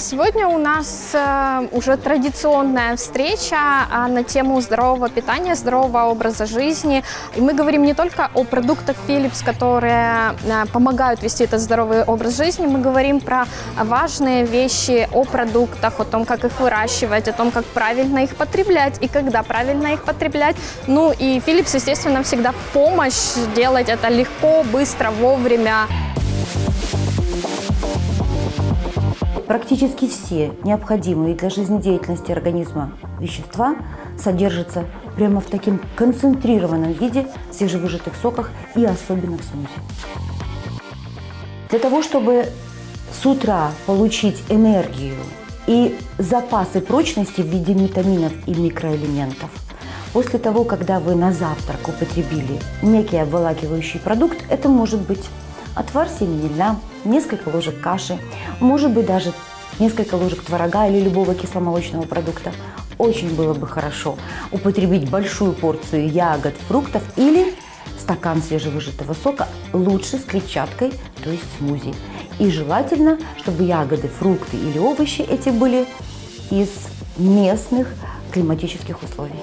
Сегодня у нас э, уже традиционная встреча а, на тему здорового питания, здорового образа жизни. И мы говорим не только о продуктах Philips, которые э, помогают вести этот здоровый образ жизни, мы говорим про важные вещи о продуктах, о том, как их выращивать, о том, как правильно их потреблять и когда правильно их потреблять. Ну и Philips, естественно, всегда в помощь делать это легко, быстро, вовремя. Практически все необходимые для жизнедеятельности организма вещества содержатся прямо в таком концентрированном виде в свежевыжатых соках и особенно в смузи. Для того, чтобы с утра получить энергию и запасы прочности в виде витаминов и микроэлементов, после того, когда вы на завтрак употребили некий обволакивающий продукт, это может быть отвар семени льна, несколько ложек каши, может быть даже несколько ложек творога или любого кисломолочного продукта. Очень было бы хорошо употребить большую порцию ягод, фруктов или стакан свежевыжатого сока, лучше с клетчаткой, то есть смузи. И желательно, чтобы ягоды, фрукты или овощи эти были из местных климатических условий.